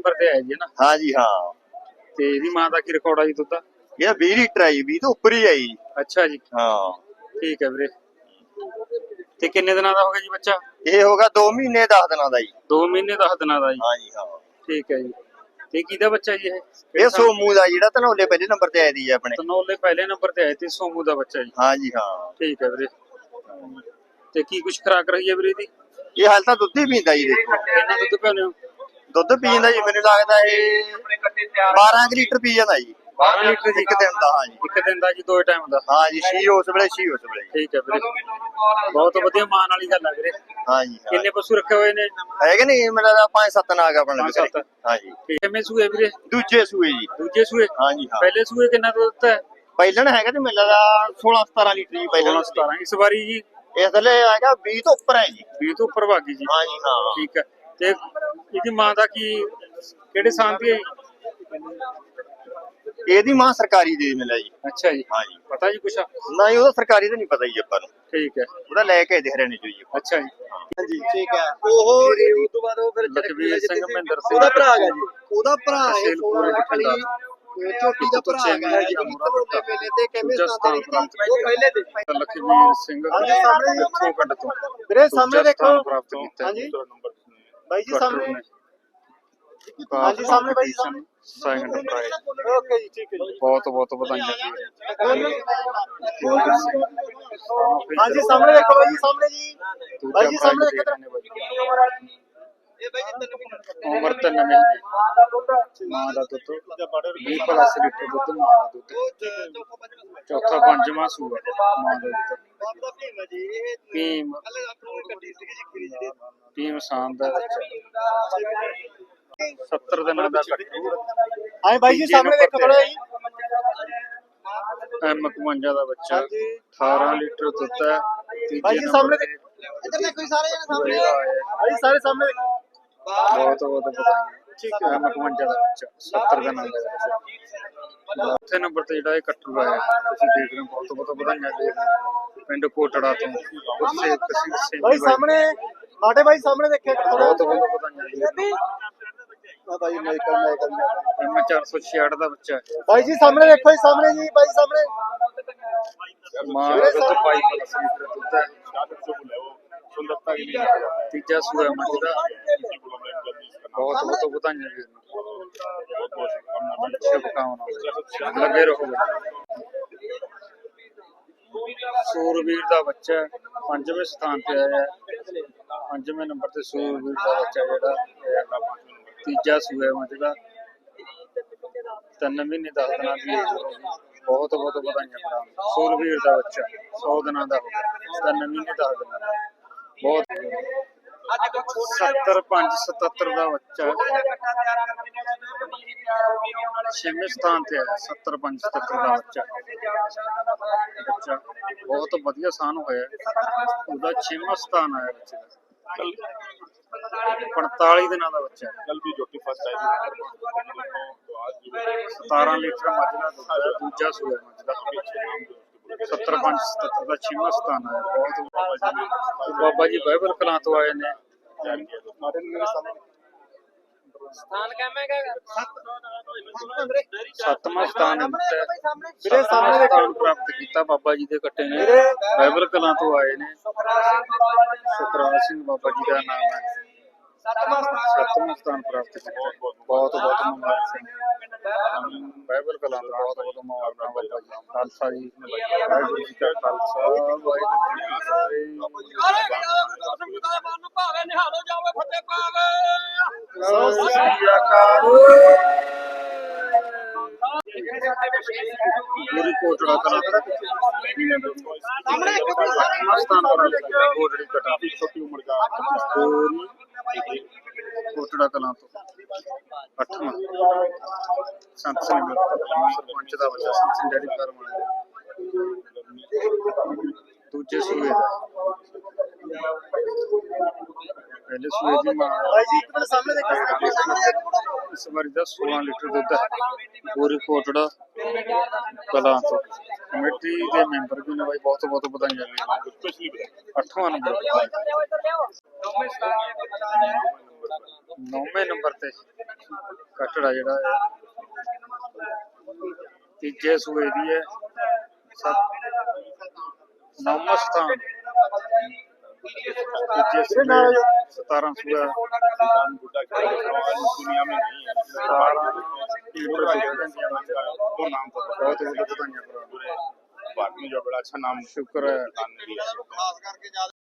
Number ਤੇ ਆਇਆ ਜੀ ਨਾ? ਹਾਂ ਜੀ ਹਾਂ। ਤੇ ਇਹਦੀ ਮਾਂ ਦਾ ਕੀ ਰਿਕਾਰਡ ਆ ਜੀ ਦੁੱਧ ਇਹ 20 ਲੀਟਰ ਆਈ 20 ਤੋਂ ਉੱਪਰ ਹੀ ਆਈ। ਅੱਛਾ ਜੀ। ਹਾਂ। ਠੀਕ ਹੈ ਵੀਰੇ। ਤੇ ਕਿੰਨੇ ਦਿਨਾਂ ਦਾ ਹੋ ਗਿਆ ਜੀ ਬੱਚਾ? ਇਹ ਹੋਗਾ 2 ਮਹੀਨੇ 10 ਦਿਨਾਂ ਦਾ ਜੀ। 2 ਮਹੀਨੇ 10 ਦਿਨਾਂ ਦਾ ਜੀ। ਹਾਂ ਜੀ ਹਾਂ। ਠੀਕ ਹੈ ਜੀ। ਤੇ ਕਿਹਦਾ ਬੱਚਾ ਜੀ ਇਹ? ਇਹ ਸੋਮੂ ਦਾ ਜਿਹੜਾ ਧਨੌਲੇ ਪਹਿਲੇ ਨੰਬਰ ਤੇ ਆਈ ਦੀ ਆਪਣੇ। ਤਨੌਲੇ ਪਹਿਲੇ ਨੰਬਰ ਤੇ ਆਏ ਤੇ ਸੋਮੂ ਦਾ ਬੱਚਾ ਜੀ। ਹਾਂ ਜੀ ਹਾਂ। ਠੀਕ ਹੈ ਵੀਰੇ। ਤੇ ਕੀ ਕੁਛ ਖਰਾਕ ਰਹੀ ਹੈ ਵੀਰੇ ਦੀ ਇਹ ਹਾਲ ਤਾਂ ਦੁੱਧ ਹੀ ਪੀਂਦਾ ਜੀ ਦੇਖੋ। ਕਿੰਨਾ ਦੁੱਧ ਪਿਆਉਂਦੇ ਹੋ? ਦੁੱਧ ਪੀਂਦਾ ਜੀ ਮੈਨੂੰ ਲੱਗਦਾ ਇਹ 12 ਕੁ ਲੀਟਰ ਪੀ ਜਾਂਦਾ ਜੀ। 12 ਲੀਟਰ ਜੀ ਇੱਕ ਦਿਨ ਦਾ ਹਾਂ ਜੀ। ਇੱਕ ਦਿਨ ਦਾ ਜੀ ਦੋ ਟਾਈਮ ਦਾ। ਹਾਂ ਜੀ ਛੀ ਉਸ ਵੇਲੇ ਛੀ ਉਸ ਵੇਲੇ। ਠੀਕ ਹੈ ਵੀਰੇ। ਬਹੁਤ ਵਧੀਆ ਮਾਨ ਵਾਲੀ ਗੱਲ ਹੈ ਵੀਰੇ। ਹਾਂ ਜੀ ਹਾਂ। ਕਿੰਨੇ ਪਸ਼ੂ ਰੱਖੇ ਹੋਏ ਨੇ? ਹੈਗੇ ਨਹੀਂ ਮੈਨੂੰ ਲੱਗਦਾ ਪੰਜ ਸੱਤ ਨਾਗ ਆਪਣੇ ਪੰਜ ਸੱਤ। ਹਾਂ ਜੀ। ਮੈਂ ਸੂਏ ਵੀਰੇ? ਦੂਜੇ ਸੂਏ ਜੀ। ਦੂਜੇ ਸੂਏ? ਹਾਂ ਜੀ ਹਾਂ। ਪਹਿਲੇ ਸੂਏ ਕਿੰਨਾ ਦੁੱਧ ਹੈ ਪਹਿਲਣ ਹੈਗਾ ਤੇ ਮੈਨੂੰ ਲੱਗਦਾ 16 17 ਲੀਟਰ ਜੀ 16 ਪਹਿਲਣ 17 ਇਸ ਵਾਰੀ ਜੀ? ਇਸ ਥੱਲੇ ਹੈਗਾ 20 ਤੋਂ ਉੱਪਰ ਹੈ ਜੀ। 20 ਤੋਂ ਉੱਪਰ ਭਾਗੀ ਜੀ। ਹਾਂ ਜੀ ਹਾਂ। ਠੀਕ ਹੈ। ਤੇ ਇਹਦੀ ਮਾਂ ਦਾ ਕੀ ਕਿਹੜੇ ਸਾਲ ਦੀ ਹੈ ਜੀ? ਇਹਦੀ ਮਾਂ ਸਰਕਾਰੀ ਦੇ ਮਿਲਿਆ ਜੀ। ਅੱਛਾ ਜੀ। ਹਾਂ ਜੀ। ਪਤਾ ਜੀ ਕੁਛ? ਨਹੀਂ ਉਹਦਾ ਸਰਕਾਰੀ ਤਾਂ ਨਹੀਂ ਪਤਾ ਜੀ ਆਪਾਂ ਨੂੰ। ਠੀਕ ਹੈ। ਉਹਦਾ ਲੈ ਕੇ ਦੇ ਹਰਿਆਣੇ ਚੋਂ ਜੀ ਅੱਛਾ ਜੀ। ਹਾਂਜੀ ਠੀਕ ਹੈ। ਉਹ ਉਸ ਤੋਂ ਬਾਅਦ ਉਹ ਫਿਰ ਲਖਵੀਰ ਸਿੰਘ ਮਹਿੰਦਰ ਸਿੰਘ ਉਹਦਾ ਭਰਾ ਹੈਗਾ ਜੀ। ਉਹਦਾ ਭਰਾ ਹੈ ਤਹਿਸੀਲ ਪੂਰੇ ਸੋਲਾ ਬਠਿੰਡਾ। ਵਾਲੀ ਝੋਟੀ ਦਾ ਭਰਾ ਹੈਗਾ ਜੀ। ਧਨੌਲੇ ਵੇਲੇ ਤੇ ਕਿਵੇਂ ਸਥਾਨ ਪ੍ਰਾਪਤ ਉਹ ਪਹਿਲੇ ਤੇ ਲਖਵੀਰ ਸਿੰਘ। ਹਾਂਜੀ, ਸਾਹਮਣੇ ਜੀ। ਇੱਥੋਂ ਪਿੰਡ ਤੋਂ ਵੀਰੇ ਸਾਹਮਣੇ ਦੇਖੋ। ਪ੍ਰਾਪਤ ਕੀਤਾ। ਹਾਂਜੀ। ਨੰਬਰ ਬਾਈ ਜੀ ਸਾਹਮਣੇ ਹਾਂਜੀ ਸਾਹਮਣੇ ਬਾਈ ਸੈਕੰਡ ਪ੍ਰਾਈਜ਼ ਓਕੇ ਜੀ ਠੀਕ ਹੈ ਜੀ। ਬਹੁਤ ਬਹੁਤ ਵਧਾਈਆਂ ਜੀ। ਹਾਂਜੀ ਸਾਹਮਣੇ ਦੇਖੋ ਬਾਈ ਜੀ ਸਾਹਮਣੇ ਜੀ। ਬਾਈ ਜੀ ਸਾਹਮਣੇ ਦੇਖ ਦੇਖੋ। ਰਹੇ ਨੇ ਬਾਈ ਉਮਰ ਤਾਂ ਨਵੇਂ ਮਾਂ ਦਾ ਦੁੱਧ। 20 ਪਲੱਸ ਲੀਟਰ ਦੁੱਧ ਮਾਂ ਦਾ ਦੁੱਧ। ਚੌਥਾ ਪੰਜਵਾਂ ਸੂਆ। ਮਾਂ ਦਾ ਦੁੱਧ। ਭੀਮ ਭੀਮ। ਸਾਨ ਦਾ ਬੱਚਾ 70 ਦਿਨਾਂ ਦਾ ਕੱਟੂ ਆਏ ਬਾਈ ਜੀ ਸਾਹਮਣੇ ਦੇਖੋ ਬੜਾ ਜੀ। ਐਮ 51 ਦਾ ਬੱਚਾ ਹਾਂਜੀ। 18 ਲੀਟਰ ਦੁੱਧ ਹੈ। ਬਾਈ ਜੀ ਸਾਹਮਣੇ ਇੱਧਰ ਦੇਖੋ ਜੀ ਸਾਰੇ ਜਣੇ ਸਾਹਮਣੇ। ਇਹ। ਬਾਈ ਸਾਰੇ ਸਾਹਮਣੇ। ਬਹੁਤ ਬਹੁਤ ਵਧਾਈਆਂ ਠੀਕ ਹੈ। ਐਮ 51 ਦਾ ਬੱਚਾ 70 ਦਿਨਾਂ ਦਾ ਬੱਚਾ। ਚੌਥੇ ਨੰਬਰ ਤੇ ਜਿਹੜਾ ਇਹ ਕੱਟੂ ਹੈ ਤੁਸੀਂ ਦੇਖ ਰਹੇ ਹੋ ਬਹੁਤ ਬਹੁਤ ਵਧਾਈਆਂ ਦੇ ਰਹੇ ਹੋ। ਪਿੰਡ ਕੋਟੜਾ ਤੋਂ ਸਿੰਘ ਸਿੰਘ ਬਾਈ ਸਾਹਮਣੇ ਮਾਟੇ ਬਾਈ ਸਾਹਮਣੇ ਦੇਖਿਆ ਬਹੁਤ ਬਹੁਤ ਰਹੇ ਆ ਬਾਈ ਮਾਈਕਲ ਮਾਈਕਲ ਐਮ 466 ਦਾ ਬੱਚਾ ਹੈ। ਬਾਈ ਜੀ ਸਾਹਮਣੇ ਦੇਖੋ ਜੀ ਸਾਹਮਣੇ ਜੀ ਬਾਈ ਸਾਹਮਣੇ। ਮਾਂ ਦਾ ਦੁੱਧ ਪਾਈ ਪਲਸ ਲੀਟਰ ਦੁੱਧ ਹੈ। ਤੀਜਾ ਸੂਆ ਮੱਝ ਦਾ। ਬਹੁਤ ਬਹੁਤ ਵਧਾਈਆਂ ਜੀ। ਸ਼ੁਭਕਾਮਨਾਵਾਂ ਲੱਗੇ ਰਹੋ। ਸੂਰਵੀਰ ਦਾ ਬੱਚਾ ਹੈ, ਪੰਜਵੇਂ ਸਥਾਨ ਤੇ ਆਇਆ ਹੈ। ਪੰਜਵੇਂ ਨੰਬਰ ਤੇ ਸੂਰਵੀਰ ਦਾ ਬੱਚਾ ਜਿਹੜਾ ਇਹ ਤੀਜਾ ਸੂਏ ਮੱਝ ਤਿੰਨ ਮਹੀਨੇ ਦਸ ਦਿਨਾਂ ਦੀ age ਹੋ ਗਈ। ਬਹੁਤ ਬਹੁਤ ਵਧਾਈਆਂ ਭਰਾ ਸੂਰਵੀਰ ਦਾ ਬੱਚਾ 100 ਦਿਨਾਂ ਦਾ ਹੋ ਗਿਆ। ਤਿੰਨ ਮਹੀਨੇ ਦਸ ਦਿਨਾਂ ਦਾ। ਬਹੁਤ ਬਹੁਤ ਵਧੀਆ ਸਥਾਨ ਹੋਇਆ। ਉਹਦਾ ਛੇਵਾਂ ਸਥਾਨ ਆਇਆ ਬੱਚੇ 45 ਦਿਨਾਂ ਦਾ ਬੱਚਾ। ਕੱਲ ਵੀ ਜੋਟੀ ਫਸਟ ਆਈ 17 ਲੀਟਰ ਮੱਝ ਦਾ ਦੁੱਧ ਦੂਜਾ ਸੂਆ ਮੱਝ ਦਾ। 75 77 ਦਾ 6ਵਾਂ ਸਥਾਨ ਆਇਆ ਬਹੁਤ ਬਾਬਾ ਜੀ ਨੇ। ਬਾਬਾ ਜੀ ਬਾਈਬਲ ਕਲਾਂ ਤੋਂ ਆਏ ਨੇ। ਸਥਾਨ ਕਿਵੇਂ ਹੈਗਾ ਸੱਤਵਾਂ ਸਥਾਨ ਵੀਰੇ ਸਾਹਮਣੇ ਸਾਹਮਣੇ ਦੇਖੋ। ਪ੍ਰਾਪਤ ਕੀਤਾ ਬਾਬਾ ਜੀ ਦੇ ਕੱਟੇ ਨੇ। ਵੀਰੇ। ਬਾਈਬਲ ਕਲਾਂ ਤੋਂ ਆਏ ਨੇ। ਸੁਖਰਾਜ ਸਿੰਘ ਬਾਬਾ ਜੀ ਦਾ ਨਾਮ ਹੈ। ਸੱਤਵਾਂ ਸਥਾਨ ਪ੍ਰਾਪਤ ਕੀਤਾ ਬਹੁਤ ਬਹੁਤ ਮੁਬਾਰਕ ਸਿੰਘ ਬਾਈਬਲ ਕਲਾਂ ਦਾ ਬਹੁਤ ਬਹੁਤ ਮੁਬਾਰਕਾਂ ਬਾਬਾ ਜੀ ਖਾਲਸਾ ਜੀ ਵਾਹਿਗੁਰੂ ਜੀ ਕਾ ਖਾਲਸਾ। ਵਾਹਿਗੁਰੂ ਜੀ ਕੀ ਫਤਿਹ ਸਤਿ ਸ੍ਰੀ ਅਕਾਲ ਮੇਰੀ ਕੋਟੜਾ ਕਲਾ ਦਾ ਸਾਹਮਣੇ ਕਪੜਾ ਸਾਰਾ ਸਥਾਨ ਪਰ ਕੋਟੜੀ ਕਟਾ ਛੋਟੀ ਉਮਰ ਦਾ। ਕੋਰੀ ਕੋਟੜਾ ਕਲਾਂ ਤੋਂ। ਅੱਠਵਾਂ। ਸੰਤ ਸਿੰਘ ਸਰਪੰਚ ਦਾ ਬੱਚਾ। ਸੰਤ ਸਿੰਘ ਡੈਡੀ ਫਾਰਮ ਵਾਲਾ ਦੂਜੇ ਸੂਏ ਦਾ। ਪਹਿਲੇ ਸੂਏ ਦੀ ਮਾਂ ਇਸ ਵਾਰੀ ਦਾ 16 ਲੀਟਰ ਦੁੱਧ ਹੈ। ਪੂਰੀ ਕੋਟੜਾ ਕਲਾਂ ਤੋਂ। ਕਮੇਟੀ ਦੇ ਮੈਂਬਰ ਵੀ ਨੇ ਬਾਈ ਬਹੁਤ ਬਹੁਤ ਵਧਾਈਆਂ ਨੇ। ਸਪੈਸ਼ਲੀ ਅੱਠਵਾਂ ਨੰਬਰ। ਨੌਵੇਂ ਨੰਬਰ ਤੇ ਕਟੜਾ ਜਿਹੜਾ ਹੈ। ਤੀਜੇ ਸੂਏ ਦੀ ਹੈ। ਸਭ ਨੌਵਾਂ ਸਥਾਨ। ਤੀਜੇ ਸੂਏ 17 ਸੂਆ ਗੁੱਡਾ ਦੁਨੀਆ ਮੇਂ ਨਹੀਂ ਹੈ 17 ਇਹ ਪ੍ਰੋਜੈਕਟ ਦਾ ਨਾਮ ਬਹੁਤ ਬਹੁਤ ਵਧਾਈਆਂ अपने जो बड़ा अच्छा नाम शुक्र है